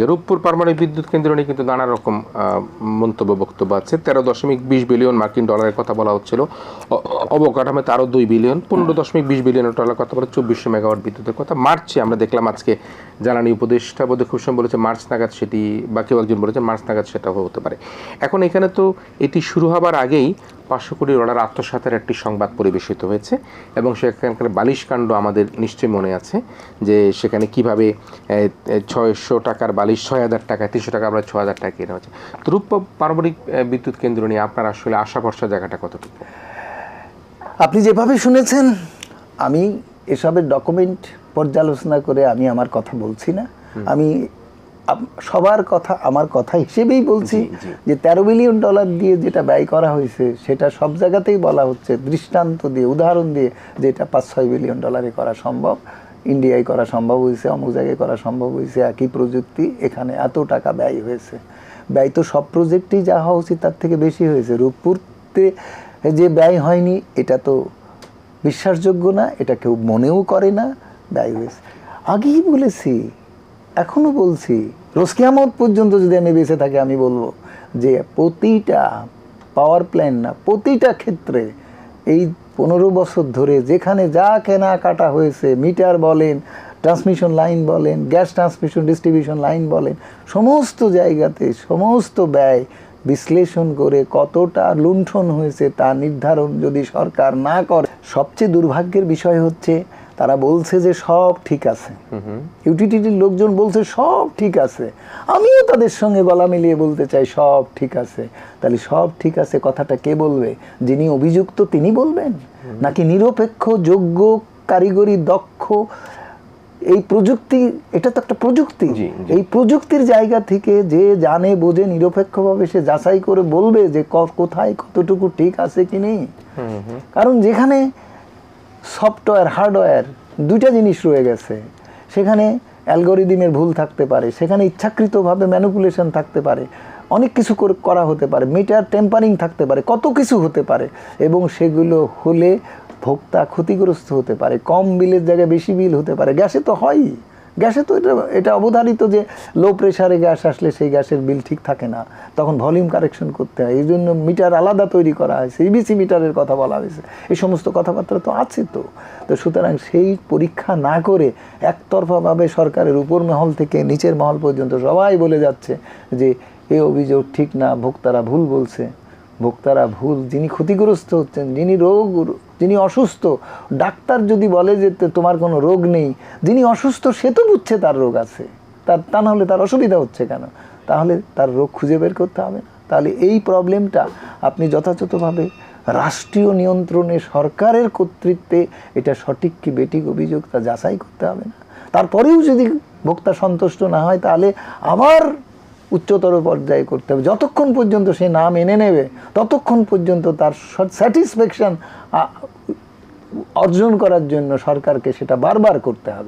থেকে রূপপুর পারমাণবিক বিদ্যুৎ কেন্দ্র নিয়ে কিন্তু নানা রকম মন্তব্য, বক্তব্য আছে। তেরো দশমিক বিশ বিলিয়ন মার্কিন ডলারের কথা বলা হচ্ছিল। অবকাঠামোতে আরও দুই বিলিয়ন, পনেরো দশমিক বিশ বিলিয়ন ডলার কথা বলে চব্বিশশো মেগাওয়াট বিদ্যুতের কথা। মার্চে আমরা দেখলাম আজকে জ্বালানি উপদেষ্টা খুব সময় বলেছে মার্চ নাগাদ সেটি, বা কেউ একজন বলেছে মার্চ নাগাদ সেটা হতে পারে। এখন এখানে তো এটি শুরু হবার আগেই পাঁচশো কোটি ডলার আত্মসাতের একটি সংবাদ পরিবেশিত হয়েছে এবং সেখানকার বালিশ কাণ্ড আমাদের নিশ্চয়ই মনে আছে যে সেখানে কীভাবে ছয়শো টাকার বালিশ ছয় হাজার টাকা তিনশো টাকা আমরা ছ হাজার টাকা কেনা হচ্ছে রূপ পারমাণবিক বিদ্যুৎ কেন্দ্র নিয়ে আপনার আসলে আশা ভরসা জায়গাটা কতটুকু? আপনি যেভাবে শুনেছেন আমি এসবের ডকুমেন্ট পর্যালোচনা করে আমি আমার কথা বলছি না। আমি সবার কথা আমার কথা হিসেবেই বলছি। যে তেরো বিলিয়ন ডলার দিয়ে যেটা ব্যয় করা হয়েছে সেটা সব জায়গাতেই বলা হচ্ছে। দৃষ্টান্ত দিয়ে উদাহরণ দিয়ে যে এটা পাঁচ ছয় বিলিয়ন ডলারে করা সম্ভব। ইন্ডিয়ায় করা সম্ভব হয়েছে অমুক জায়গায় করা সম্ভব হয়েছে একই প্রযুক্তি এখানে এত টাকা ব্যয় হয়েছে। ব্যয় তো সব প্রজেক্টেই যা হওয়া উচিত তার থেকে বেশি হয়েছে। রূপপুরতে যে ব্যয় হয়নি এটা তো বিশ্বাসযোগ্য না এটা কেউ মনেও করে না ব্যয় হয়েছে। আগেই বলেছি এখনও বলছি রোজকিয়ামত পর্যন্ত যদি আমি বেঁচে থাকি, আমি বলব যে প্রতিটা পাওয়ার প্ল্যান্ট না, প্রতিটা ক্ষেত্রে এই পনেরো বছর ধরে যেখানে যা কেনা কাটা হয়েছে মিটার বলেন ট্রান্সমিশন লাইন বলেন গ্যাস ট্রান্সমিশন ডিস্ট্রিবিউশন লাইন বলেন, সমস্ত জায়গাতে সমস্ত ব্যয় বিশ্লেষণ করে কতটা লুণ্ঠন হয়েছে তা নির্ধারণ যদি সরকার না করে, সবচেয়ে দুর্ভাগ্যের বিষয় হচ্ছে তারা বলছে যে সব ঠিক আছে। ইউটিটির লোকজন বলছে সব ঠিক আছে। আমিও তাদের সঙ্গে গলা মিলিয়ে বলতে চাই সব ঠিক আছে। তাহলে সব ঠিক আছে কথাটা কে বলবে? যিনি অভিযুক্ত তিনি বলবেন? নাকি নিরপেক্ষ যোগ্য কারিগরি দক্ষ? এই প্রযুক্তি এটা তো একটা প্রযুক্তি। এই প্রযুক্তির জায়গা থেকে যে জানে বোঝে নিরপেক্ষভাবে সে যাচাই করে বলবে যে কোথায় কতটুকু ঠিক আছে কি নেই। কারণ যেখানে সফটওয়্যার, হার্ডওয়্যার দুইটা জিনিস রয়ে গেছে। সেখানে অ্যালগোরিদিমের ভুল থাকতে পারে, সেখানে ইচ্ছাকৃতভাবে ম্যানুপুলেশন থাকতে পারে, অনেক কিছু করা হতে পারে, মিটার, টেম্পারিং থাকতে পারে, কত কিছু হতে পারে এবং সেগুলো হলে ভোক্তা ক্ষতিগ্রস্ত হতে পারে, কম বিলের জায়গায় বেশি বিল হতে পারে, গ্যাসে তো হয়ই। গ্যাসে তো এটা এটা অবধারিত যে লো প্রেশারে গ্যাস আসলে সেই গ্যাসের বিল ঠিক থাকে না। তখন ভলিউম কারেকশন করতে হয়। এই জন্য মিটার আলাদা তৈরি করা হয়েছে। ইবিসি মিটারের কথা বলা হয়েছে। এই সমস্ত কথাবার্তা তো আছে তো। তো সুতরাং সেই পরীক্ষা না করে একতরফাভাবে সরকারের উপর মহল থেকে নিচের মহল পর্যন্ত সবাই বলে যাচ্ছে যে, এ অভিযোগ ঠিক না, ভোক্তারা ভুল বলছে। ভোক্তারা ভুল, যিনি ক্ষতিগ্রস্ত হচ্ছেন, যিনি রোগ, যিনি অসুস্থ, ডাক্তার যদি বলে যে তোমার কোনো রোগ নেই, যিনি অসুস্থ সে তো বুঝছে তার রোগ আছে। তার তা নাহলে তার অসুবিধা হচ্ছে কেন? তাহলে তার রোগ খুঁজে বের করতে হবে না। তাহলে এই প্রবলেমটা আপনি যথাযথভাবে রাষ্ট্রীয় নিয়ন্ত্রণে, সরকারের কর্তৃত্বে এটা সঠিক কি বেটিক অভিযোগ তা যাচাই করতে হবে না। তারপরেও যদি ভোক্তা সন্তুষ্ট না হয়, তাহলে আমার উচ্চতর পর্যায়ে করতে হবে। যতক্ষণ পর্যন্ত সে নাম এনে নেবে, ততক্ষণ পর্যন্ত তার স্যাটিসফ্যাকশান অর্জন করার জন্য সরকারকে সেটা বারবার করতে হবে।